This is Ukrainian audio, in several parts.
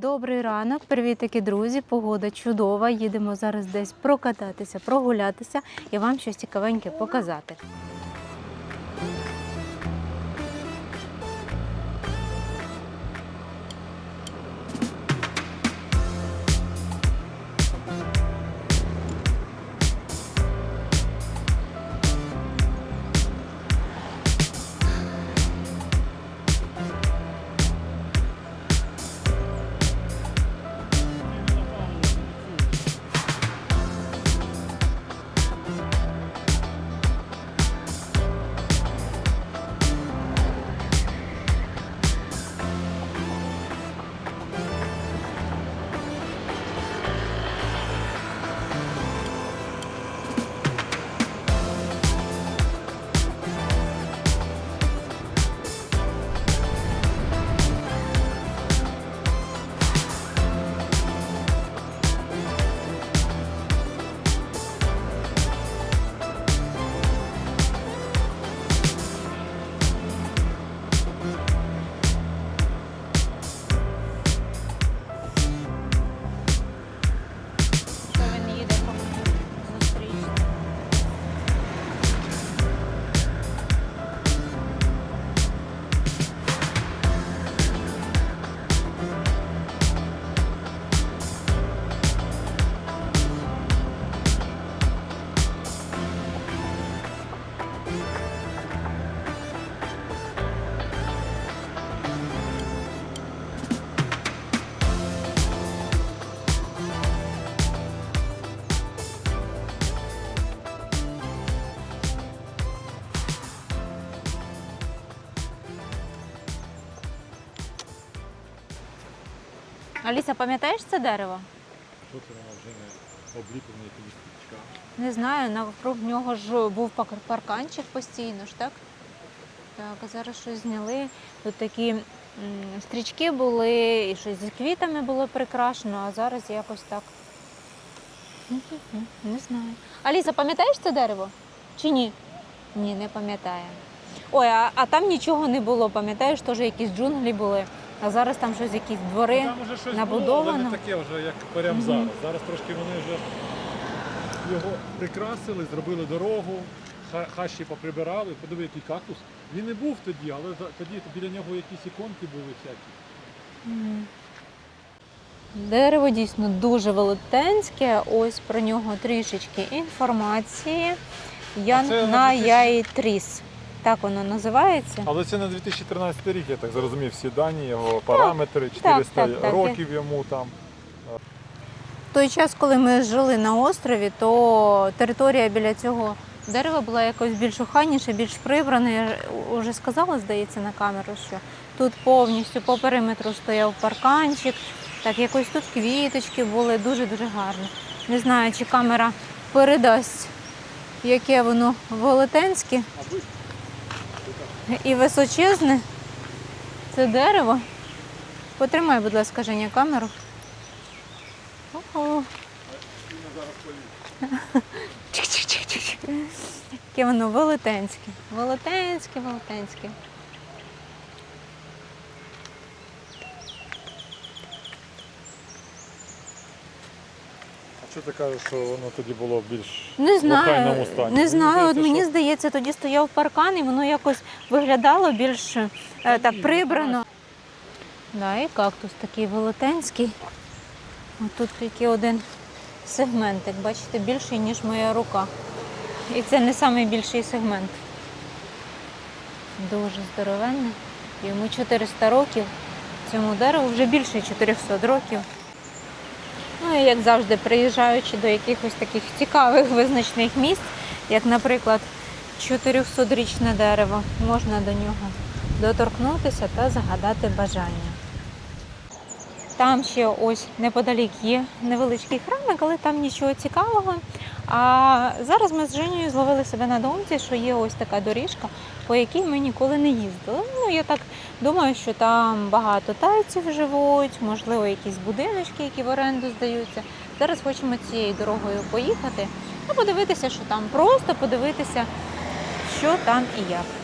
Добрий ранок, привітики, друзі. Погода чудова. Їдемо зараз десь прокататися, прогулятися і вам щось цікавеньке показати. Аліса, пам'ятаєш це дерево? Що це воно вже не обліплено якимись стрічками? Не знаю, навкруг нього ж був парканчик постійно ж, так? Так, а зараз щось зняли. Тут такі м, стрічки були, і щось з квітами було прикрашено, а зараз якось так. Не знаю. Аліса, пам'ятаєш це дерево? Чи ні? Ні, не пам'ятаю. Ой, а, а там нічого не було, пам'ятаєш, теж якісь джунглі були, а зараз там щось, якісь двори. Там вже щось набудовано. було, але не таке вже, як прямо зараз. Зараз трошки вони вже його прикрасили, зробили дорогу, ха- хащі поприбирали. Подиви, який кактус. Він не був тоді, але за- тоді біля нього якісь іконки були всякі. Дерево дійсно дуже велетенське. Ось про нього трішечки інформації. Це на на 2000? яйтріс. Так воно називається. Але це на 2013 рік, я так зрозумів, всі дані, його параметри, 400 так, так. років йому там. В той час, коли ми жили на острові, то територія біля цього дерева була якось більш охайніша, більш прибрана. Я вже сказала, здається, на камеру, що тут повністю по периметру стояв парканчик. Так, якось тут квіточки були дуже-дуже гарно. Не знаю, чи камера передасть, яке воно велетенське і височезне. Це дерево. Потримай, будь ласка, Женя, камеру. Ого. Яке воно велетенське. Велетенське, велетенське. Що ти кажеш, що воно тоді було в більш Не знаю, стані? не знаю. От мені що- здається, тоді стояв паркан і воно якось виглядало більш е, так прибрано. Да, і кактус такий велетенський. От тут тільки один сегментик, бачите, більший, ніж моя рука. І це не найбільший сегмент. Дуже здоровенний. Йому 400 років. Цьому дереву вже більше 400 років. Ну і як завжди, приїжджаючи до якихось таких цікавих визначних місць, як, наприклад, 400-річне дерево, можна до нього доторкнутися та загадати бажання. Там ще ось неподалік є невеличкий храмик, але там нічого цікавого. А зараз ми з Женєю зловили себе на думці, що є ось така доріжка, по якій ми ніколи не їздили. Ну, я так думаю, що там багато тайців живуть, можливо, якісь будиночки, які в оренду здаються. Зараз хочемо цією дорогою поїхати та подивитися, що там, просто подивитися, що там і як.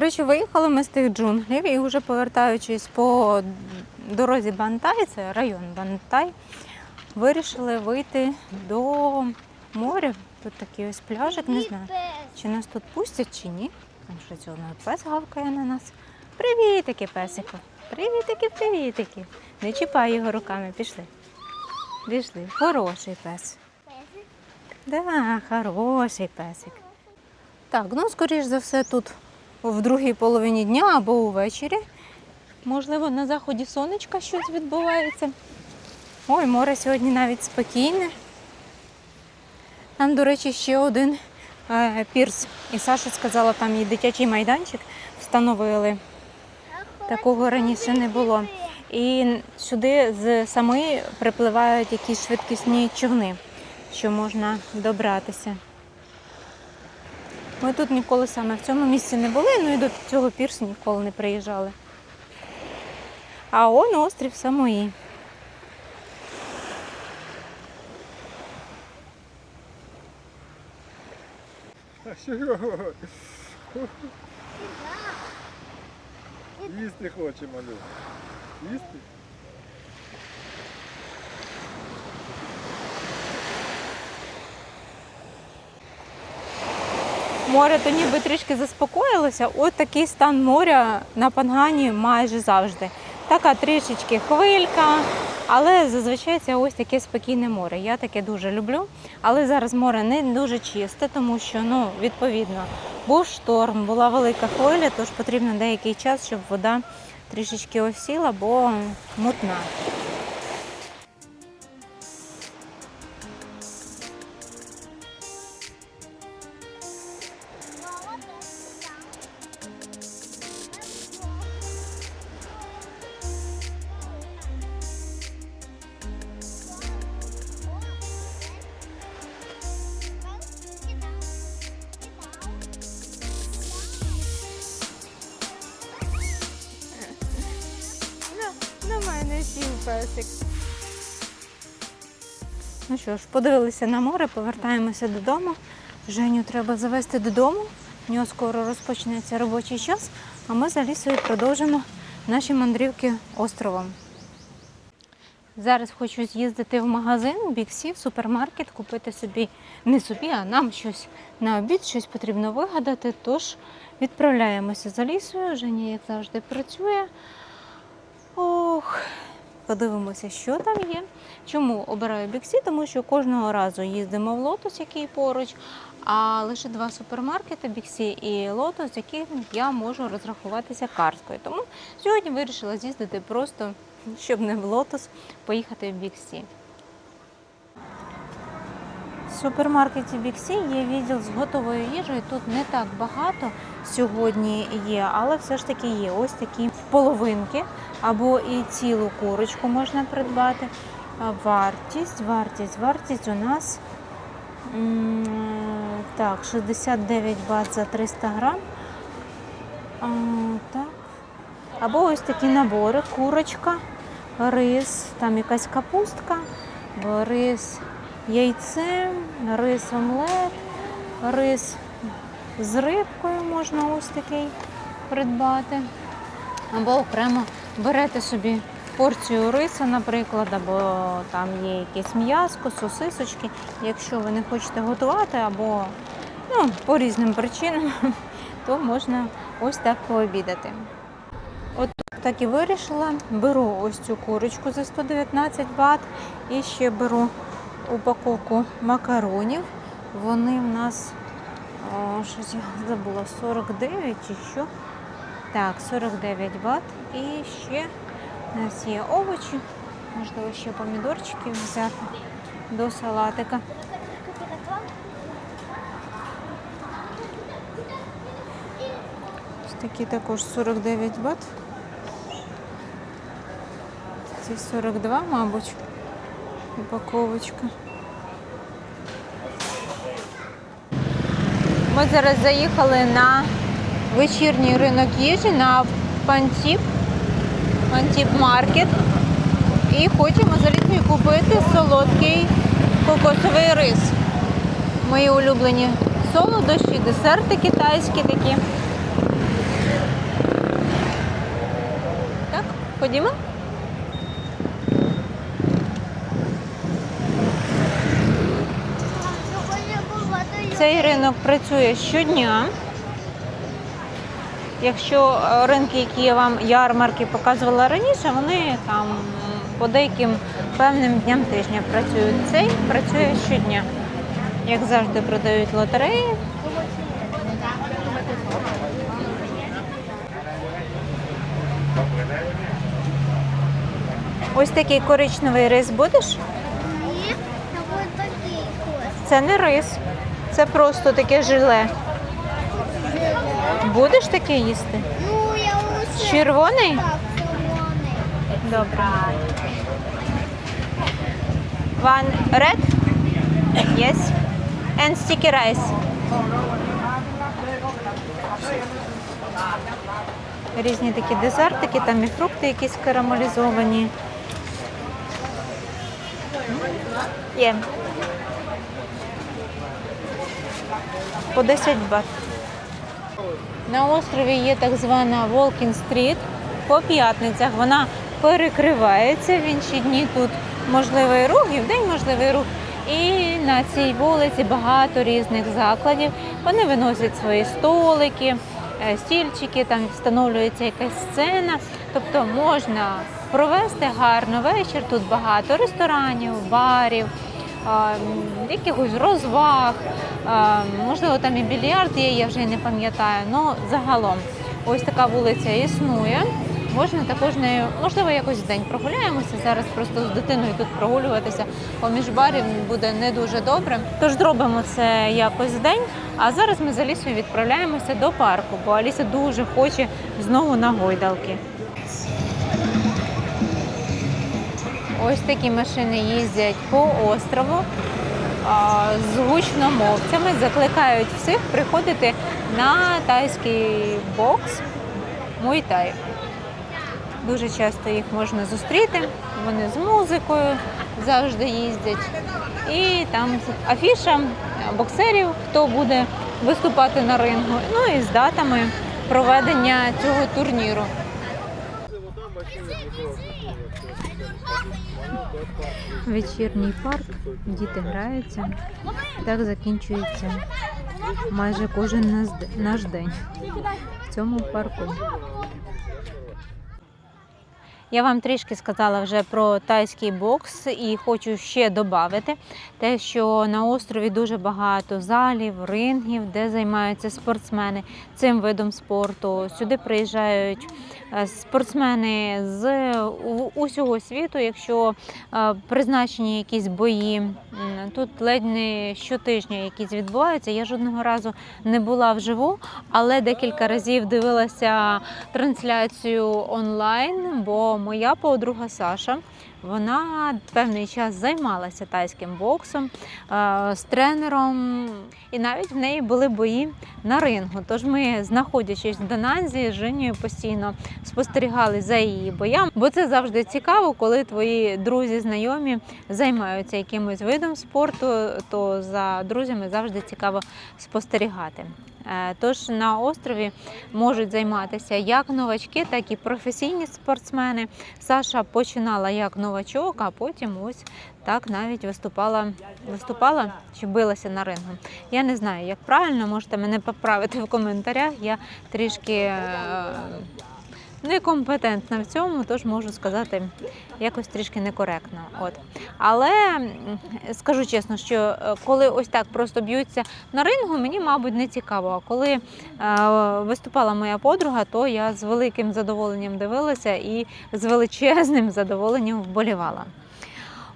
Коротше, виїхали ми з тих джунглів і вже повертаючись по дорозі Бантай, це район Бантай, вирішили вийти до моря. Тут такий ось пляжик, не знаю, чи нас тут пустять, чи ні. Там що цього пес гавкає на нас. Привітики, песику. Привітики, привітики. Не чіпай його руками, пішли. Пішли. Хороший пес. Да, хороший песик. Так, ну скоріш за все тут в другій половині дня або увечері. Можливо, на заході сонечка щось відбувається. Ой, море сьогодні навіть спокійне. Там, до речі, ще один е, пірс. І Саша сказала, там і дитячий майданчик встановили. Такого раніше не було. І сюди з самої припливають якісь швидкісні човни, що можна добратися. Ми тут ніколи саме в цьому місці не були, ну і до цього пірсу ніколи не приїжджали. А он острів Самої. А? Їсти хоче, малю. Їсти? Море то ніби трішки заспокоїлося. От такий стан моря на Пангані майже завжди. Така трішечки хвилька, але зазвичай це ось таке спокійне море. Я таке дуже люблю. Але зараз море не дуже чисте, тому що ну, відповідно був шторм, була велика хвиля, тож потрібно деякий час, щоб вода трішечки осіла, бо мутна. Песик. Ну що ж, подивилися на море, повертаємося додому. Женю треба завести додому. У нього скоро розпочнеться робочий час, а ми за лісою продовжимо наші мандрівки островом. Зараз хочу з'їздити в магазин, біксі, в супермаркет, купити собі, не собі, а нам щось на обід, щось потрібно вигадати. Тож відправляємося за лісою. Женя, як завжди, працює. Ох, подивимося, що там є. Чому обираю біксі? Тому що кожного разу їздимо в лотос, який поруч, а лише два супермаркети біксі і лотос, з яких я можу розрахуватися карткою. Тому сьогодні вирішила з'їздити просто, щоб не в лотос, поїхати в біксі. В супермаркеті Біксі є відділ з готовою їжею. Тут не так багато сьогодні є, але все ж таки є ось такі половинки або і цілу курочку можна придбати. Вартість, вартість, вартість у нас так, 69 бат за 300 грам. Так. Або ось такі набори: курочка, рис, там якась капустка, рис яйце, рис омлет, рис з рибкою можна ось такий придбати. Або окремо берете собі порцію рису, наприклад, або там є якесь м'яско, сосисочки. Якщо ви не хочете готувати, або ну, по різним причинам, то можна ось так пообідати. От так і вирішила. Беру ось цю курочку за 119 бат і ще беру упаковку макаронів. Вони в нас о, щось я забула 49 чи що. Так, 49 бат. І ще у нас є овочі. Можливо, ще помідорчики взяти до салатика. Ось такі також 49 бат. Ці 42, мабуть, упаковочка. Ми зараз заїхали на вечірній ринок їжі на Пантіп, Пантіп Маркет. І хочемо залітки купити солодкий кокосовий рис. Мої улюблені солодощі, десерти китайські такі. Так, ходімо. Цей ринок працює щодня. Якщо е, ринки, які я вам ярмарки показувала раніше, вони там по деяким певним дням тижня працюють. Цей працює щодня. Як завжди продають лотереї. Ось такий коричневий рис будеш? Ні, ось такий. Це не рис, це просто таке желе. Будеш таке їсти? Ну, я усе. Червоний? Так, червоний. Добре. One red? Yes. And sticky rice. Різні такі десертики, там і фрукти якісь карамелізовані. Є. По 10 бат. На острові є так звана Walking Street по п'ятницях. Вона перекривається в інші дні. Тут можливий рух, і в день можливий рух. І на цій вулиці багато різних закладів. Вони виносять свої столики, е, стільчики, там встановлюється якась сцена. Тобто можна провести гарно вечір. Тут багато ресторанів, барів, якихось розваг. Можливо, там і більярд є, я вже не пам'ятаю. Ну, загалом, ось така вулиця існує. Можна також нею, можливо, якось в день прогуляємося. Зараз просто з дитиною тут прогулюватися поміж барів буде не дуже добре. Тож зробимо це якось в день. А зараз ми з Алісою відправляємося до парку, бо Аліса дуже хоче знову на гойдалки. Ось такі машини їздять по острову з гучномовцями, закликають всіх приходити на тайський бокс Муйтай. Дуже часто їх можна зустріти. Вони з музикою завжди їздять. І там афіша боксерів, хто буде виступати на рингу. Ну і з датами проведення цього турніру. Вечірній парк, діти граються. Так закінчується майже кожен наш день в цьому парку. Я вам трішки сказала вже про тайський бокс і хочу ще додати те, що на острові дуже багато залів, рингів, де займаються спортсмени цим видом спорту. Сюди приїжджають е, спортсмени з усього світу. Якщо е, призначені якісь бої, тут ледь не щотижня якісь відбуваються. Я жодного разу не була вживу, але декілька разів дивилася трансляцію онлайн, бо моя подруга Саша. Вона певний час займалася тайським боксом е, з тренером, і навіть в неї були бої на рингу. Тож ми, знаходячись в Дананзі, з Женєю постійно спостерігали за її боями, бо це завжди цікаво, коли твої друзі, знайомі займаються якимось видом спорту, то за друзями завжди цікаво спостерігати. Е, Тож на острові можуть займатися як новачки, так і професійні спортсмени. Саша починала як новачок, а потім ось так навіть виступала, виступала чи билася на рингу. Я не знаю, як правильно, можете мене поправити в коментарях. Я трішки е, некомпетентна в цьому, тож можу сказати якось трішки некоректно. От. Але скажу чесно, що е, коли ось так просто б'ються на рингу, мені, мабуть, не цікаво. А коли е, виступала моя подруга, то я з великим задоволенням дивилася і з величезним задоволенням вболівала.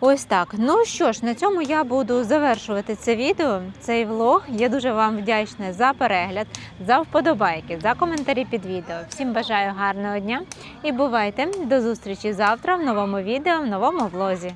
Ось так. Ну що ж, на цьому я буду завершувати це відео, цей влог. Я дуже вам вдячна за перегляд, за вподобайки, за коментарі під відео. Всім бажаю гарного дня і бувайте до зустрічі завтра в новому відео, в новому влозі.